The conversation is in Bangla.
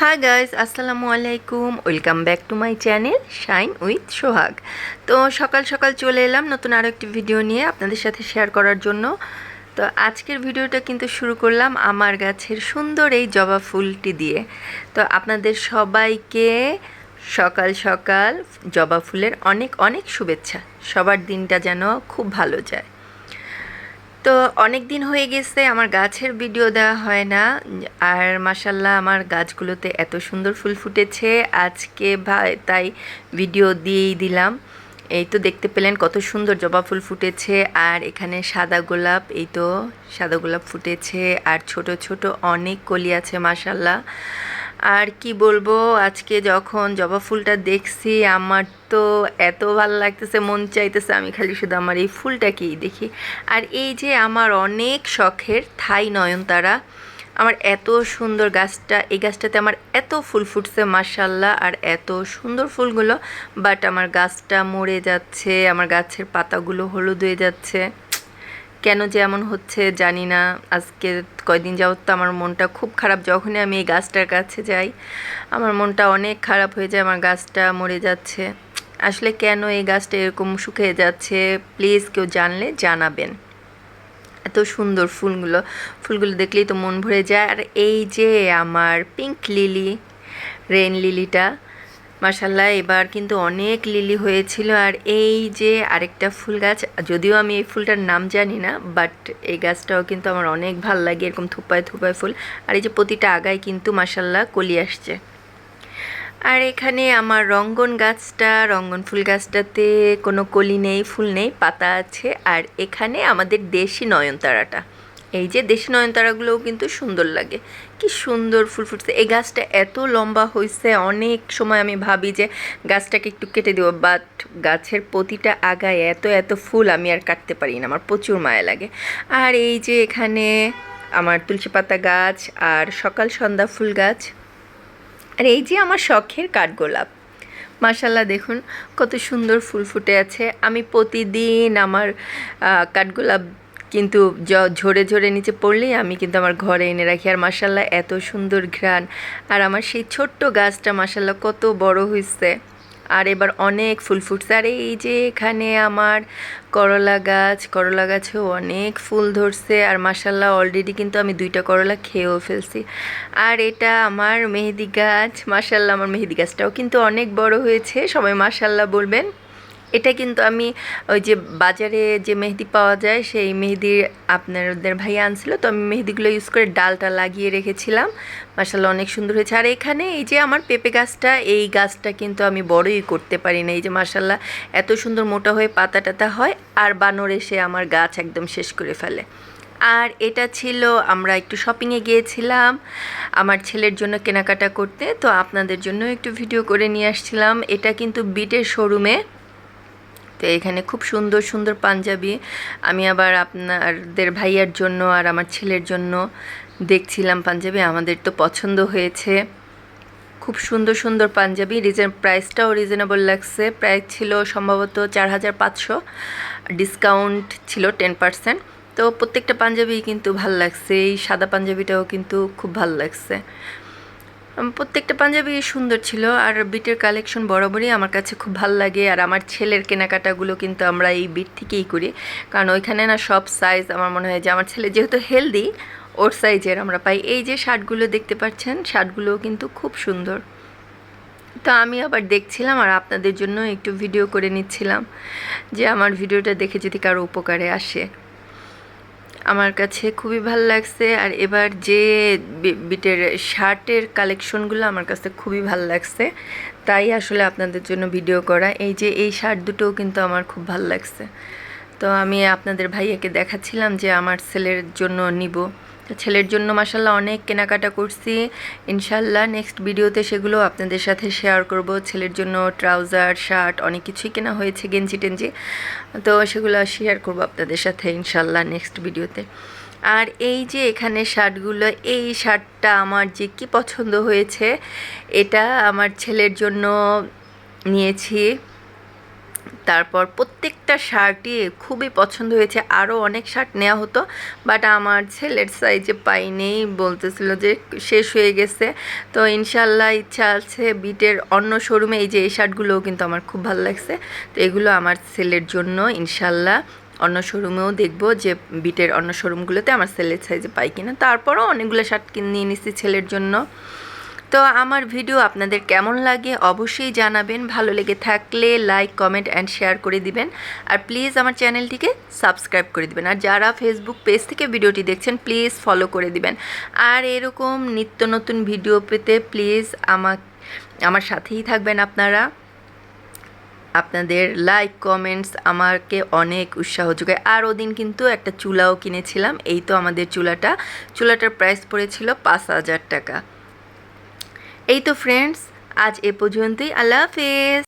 হাই গাইজ আসসালামু আলাইকুম। Welcome back to my channel shine with Sohag তো সকাল সকাল চলে এলাম নতুন আরও একটি ভিডিও নিয়ে আপনাদের সাথে শেয়ার করার জন্য। তো আজকের ভিডিওটা কিন্তু শুরু করলাম আমার গাছের সুন্দর এই জবা ফুলটি দিয়ে। তো আপনাদের সবাইকে সকাল সকাল জবা ফুলের অনেক অনেক শুভেচ্ছা। সবার দিনটা যেন খুব ভালো যায়। তো অনেক দিন হয়ে গেছে, আমার গাছের ভিডিও দেওয়া হয় না। আর মাসাল্লাহ আমার গাছগুলোতে এত সুন্দর ফুল ফুটেছে। আজকে তাই ভিডিও দিয়েই দিলাম। এই তো দেখতে পেলেন কত সুন্দর জবা ফুল ফুটেছে। আর এখানে সাদা গোলাপ, এই তো সাদা গোলাপ ফুটেছে। আর ছোট ছোট অনেক কলি আছে মাসাল্লাহ আর কি বলব, আজকে যখন জবা ফুলটা দেখছি, আমার তো এত ভালো লাগতেছে, মন চাইতেছে আমি খালি শুধু আমার এই ফুলটাকেই দেখি। আর এই যে আমার অনেক শখের থাই নয়নতারা, আমার এত সুন্দর গাছটা, এই গাছটাতে আমার এত ফুল ফুটছে মার্শাল্লাহ আর এত সুন্দর ফুলগুলো বাট আমার গাছটা মরে যাচ্ছে, আমার গাছের পাতাগুলো হলুদ হয়ে যাচ্ছে। কেন যে এমন হচ্ছে জানি না। আজকে কয়দিন যাবত তো আমার মনটা খুব খারাপ। যখনই আমি এই গাছটার কাছে যাই, আমার মনটা অনেক খারাপ হয়ে যায়, আমার গাছটা মরে যাচ্ছে। আসলে কেন এই গাছটা এরকম শুকিয়ে যাচ্ছে? প্লিজ কেউ জানলে জানাবেন। এত সুন্দর ফুলগুলো ফুলগুলো দেখলেই তো মন ভরে যায়। আর এই যে আমার পিঙ্ক লিলি রেন লিলিটা মার্শাল্লাহ এবার কিন্তু অনেক লিলি হয়েছিল আর এই যে আরেকটা ফুল গাছ, যদিও আমি এই ফুলটার নাম জানি না বাট এই গাছটাও কিন্তু আমার অনেক ভালো লাগে এরকম থুপায় থুপায় ফুল। আর এই যে প্রতিটা আগায় কিন্তু মার্শাল্লাহ কলি আসছে। আর এখানে আমার রঙ্গন গাছটা, রঙ্গন ফুল গাছটাতে কোনো কলি নেই, ফুল নেই, পাতা আছে। আর এখানে আমাদের দেশি নয়নতারাটা। এই যে দেশি নয়নতারাগুলোও কিন্তু সুন্দর লাগে। কি সুন্দর ফুল ফুটছে। এই গাছটা এত লম্বা হয়েছে অনেক সময় আমি ভাবি যে গাছটাকে একটু কেটে দেবো বাট গাছের প্রতিটা আগায় এত এত ফুল আমি আর কাটতে পারি না। আমার প্রচুর মায়া লাগে। আর এই যে এখানে আমার তুলসী পাতা গাছ আর সকাল সন্ধ্যা ফুল গাছ। আর এই যে আমার শখের কাঠগোলাপ। মাশাল্লাহ দেখুন কত সুন্দর ফুল ফুটে আছে। আমি প্রতিদিন আমার কাঠগোলাপ কিন্তু ঝরে ঝরে নিচে পড়লেই আমি কিন্তু আমার ঘরে এনে রাখি। আর মাসাল্লাহ এত সুন্দর ঘ্রাণ। আর আমার সেই ছোট্ট গাছটা মাসাল্লাহ কত বড় হয়েছে আর এবার অনেক ফুল ফুটছে। আর এই যে এখানে আমার করলা গাছ, করলা গাছেও অনেক ফুল ধরছে। আর মাসাল্লাহ অলরেডি কিন্তু আমি দুইটা করলা খেয়েও ফেলছি। আর এটা আমার মেহেদি গাছ। মাসাল্লাহ আমার মেহেদি গাছটাও কিন্তু অনেক বড় হয়েছে। সবাই মাসাল্লাহ বলবেন। এটা কিন্তু আমি ওই যে বাজারে যে মেহেদি পাওয়া যায়, সেই মেহেদি আপনাদের ভাইয়া আনছিল, তো আমি মেহেদিগুলো ইউজ করে ডালটা লাগিয়ে রেখেছিলাম। মাসাল্লাহ অনেক সুন্দর হয়েছে। আর এখানে এই যে আমার পেঁপে গাছটা, এই গাছটা কিন্তু আমি বড়ই করতে পারি না। এই যে মাসাল্লাহ এত সুন্দর মোটা হয়ে পাতা টাতা হয়, আর বানর এসে আমার গাছ একদম শেষ করে ফেলে। আর এটা ছিল, আমরা একটু শপিংয়ে গিয়েছিলাম, আমার ছেলের জন্য কেনাকাটা করতে, তো আপনাদের জন্য একটু ভিডিও করে নিয়ে আসছিলাম। এটা কিন্তু বিটের শোরুমে তো এখানে খুব সুন্দর সুন্দর পাঞ্জাবি। আমি আবার আপনাদের ভাইয়ার জন্য আর আমার ছেলের জন্য দেখছিলাম পাঞ্জাবি। আমাদের তো পছন্দ হয়েছে। খুব সুন্দর সুন্দর পাঞ্জাবি। রিজন প্রাইসটাও রিজনেবল লাগছে। প্রাইস ছিল সম্ভবত চার হাজার পাঁচশো। ডিসকাউন্ট ছিল টেন পার্সেন্ট তো প্রত্যেকটা পাঞ্জাবি কিন্তু ভালো লাগছে। এই সাদা পাঞ্জাবিটাও কিন্তু খুব ভালো লাগছে। প্রত্যেকটা পাঞ্জাবি সুন্দর ছিল আর বিটের কালেকশন বরাবরই আমার কাছে খুব ভালো লাগে। আর আমার ছেলের কেনাকাটাগুলো কিন্তু আমরা এই বিট থেকেই করি। কারণ ওইখানে না সব সাইজ আমার মনে হয় যে আমার ছেলে যেহেতু হেলদি ওর সাইজের আমরা পাই। এই যে শার্টগুলো দেখতে পাচ্ছেন, শার্টগুলোও কিন্তু খুব সুন্দর। তো আমি আবার দেখছিলাম আর আপনাদের জন্য একটু ভিডিও করে নিচ্ছিলাম যে আমার ভিডিওটা দেখে যদি কারও উপকারে আসে। আমার কাছে খুবই ভালো লাগছে। আর এবার যে বিটের শার্টের কালেকশনগুলো আমার কাছে খুবই ভালো লাগছে, তাই আসলে আপনাদের জন্য ভিডিও করা। এই যে এই শার্ট দুটোও কিন্তু আমার খুব ভালো লাগছে। তো আমি আপনাদের ভাইয়াকে দেখাচ্ছিলাম যে আমার ছেলের জন্য নিব। তো ছেলের জন্য মাসাল্লাহ অনেক কেনাকাটা করছি। ইনশাল্লাহ নেক্সট ভিডিওতে সেগুলো আপনাদের সাথে শেয়ার করব। ছেলের জন্য ট্রাউজার শার্ট অনেক কিছুই কেনা হয়েছে, গেঞ্জি টেঞ্জি। তো সেগুলো শেয়ার করব আপনাদের সাথে ইনশাল্লাহ নেক্সট ভিডিওতে আর এই যে এখানে শার্টগুলো এই শার্টটা আমার যে কি পছন্দ হয়েছে, এটা আমার ছেলের জন্য নিয়েছি। তারপর প্রত্যেকটা শার্টই খুবই পছন্দ হয়েছে। আরও অনেক শার্ট নেওয়া হতো বাট আমার ছেলের সাইজে পাইনি, বলতেছিল যে শেষ হয়ে গেছে। তো ইনশাল্লাহ ইচ্ছা আছে বিটের অন্য শোরুমে এই যে এই শার্টগুলোও কিন্তু আমার খুব ভালো লাগছে। তো এগুলো আমার ছেলের জন্য ইনশাল্লাহ অন্য শোরুমেও দেখব যে বিটের অন্য শোরুমগুলোতে আমার ছেলের সাইজে পাই কিনা। তারপরও অনেকগুলো শার্ট কিনে, নিয়ে নিচ্ছি ছেলের জন্য। তো আমার ভিডিও আপনাদের কেমন লাগে অবশ্যই জানাবেন। ভালো লেগে থাকলে লাইক কমেন্ট অ্যান্ড শেয়ার করে দিবেন। আর প্লিজ আমার চ্যানেলটিকে সাবস্ক্রাইব করে দিবেন। আর যারা ফেসবুক পেজ থেকে ভিডিওটি দেখছেন প্লিজ ফলো করে দিবেন। আর এরকম নিত্য নতুন ভিডিও পেতে প্লিজ আমার আমার সাথেই থাকবেন আপনারা। আপনাদের লাইক কমেন্টস আমাকে অনেক উৎসাহ যোগায়। আর ওদিন কিন্তু একটা চুলাও কিনেছিলাম। এই তো আমাদের চুলাটা। চুলাটার প্রাইস পড়েছিল পাঁচ হাজার টাকা। এই তো ফ্রেন্ডস আজ এ পর্যন্তই আল্লাহ হাফেজ।